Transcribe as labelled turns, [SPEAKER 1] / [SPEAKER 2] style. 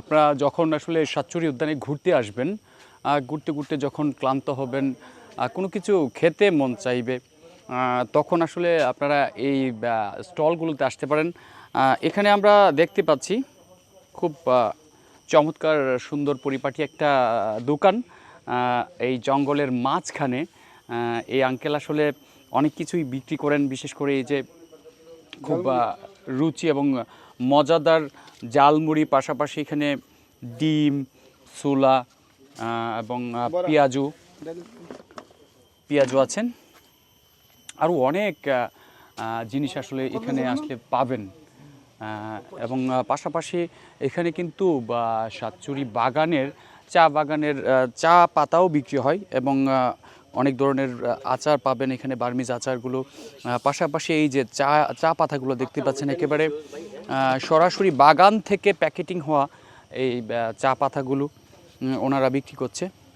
[SPEAKER 1] আপনারা যখন আসলে সাতচুরি উদ্যানে ঘুরতে আসবেন ঘুরতে ঘুরতে যখন ক্লান্ত হবেন কোনো কিছু খেতে মন চাইবে তখন আসলে আপনারা এই স্টলগুলোতে আসতে পারেন। এখানে আমরা দেখতে পাচ্ছি খুব চমৎকার সুন্দর পরিপাটি একটা দোকান। এই জঙ্গলের মাঝখানে এই আঙ্কেল আসলে অনেক কিছুই বিক্রি করেন বিশেষ করে এই যে খুব রুচি এবং মজাদার জালমুড়ি পাশাপাশি এখানে ডিম সুলা এবং পেঁয়াজু। পেঁয়াজু আছেন। আরও অনেক জিনিস আসলে এখানে আসলে পাবেন। এবং পাশাপাশি এখানে কিন্তু সাতচুরি বাগানের চা বাগানের চা পাতাও বিক্রি হয় এবং অনেক ধরনের আচার পাবেন এখানে, বার্মিজ আচারগুলো। পাশাপাশি এই যে চা চা পাতাগুলো দেখতে পাচ্ছেন একেবারে সরাসরি বাগান থেকে প্যাকেটিং হওয়া এই চা পাতাগুলো ওনারা বিক্রি করছে।